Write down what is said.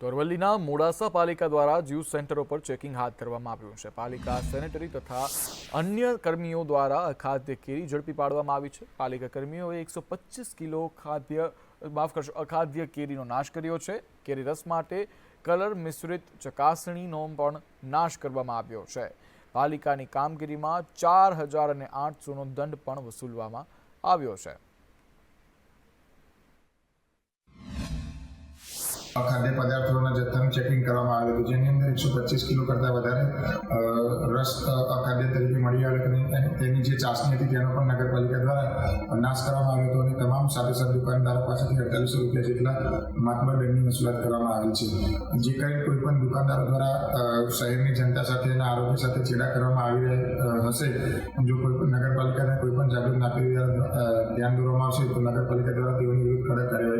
તો અરવલ્લીના મોડાસા પાલિકા દ્વારા જ્યુસ સેન્ટરો પર ચેકિંગ હાથ ધરવામાં આવ્યું છે. પાલિકા સેનેટરી તથા અન્ય કર્મીઓ દ્વારા અખાદ્ય કેરી ઝડપી પાડવામાં આવી છે. પાલિકા કર્મીઓએ એકસો કિલો ખાદ્ય, માફ કરશો, અખાદ્ય કેરીનો નાશ કર્યો છે. કેરી રસ માટે કલર મિશ્રિત ચકાસણીનો પણ નાશ કરવામાં આવ્યો છે. પાલિકાની કામગીરીમાં ચાર હજાર અને આઠસોનો દંડ પણ વસૂલવામાં આવ્યો છે. ખાદ્ય પદાર્થોના જથ્થાનું ચેકિંગ કરવામાં આવેલું હતું જેની અંદર એકસો પચીસ કિલો કરતાં વધારે રસ અખાદ્ય તરીકે મળી આવેલ અને તેની જે ચાસણી હતી તેનો પણ નગરપાલિકા દ્વારા નાશ કરવામાં આવ્યો હતો અને તમામ સાથે સાથે દુકાનદારો પાસેથી અડતાલીસો રૂપિયા જેટલા માતબર દંડની વસૂલાત કરવામાં આવેલ છે. જે કંઈ કોઈ પણ દુકાનદારો દ્વારા શહેરની જનતા સાથે અને આરોગ્ય સાથે ચેડા કરવામાં આવી હશે, જો કોઈ પણ નગરપાલિકાને કોઈ પણ જાગૃત નાગરિક ધ્યાન દોરવામાં આવશે તો નગરપાલિકા દ્વારા તેઓની વિરુદ્ધ કડક કાર્યવાહી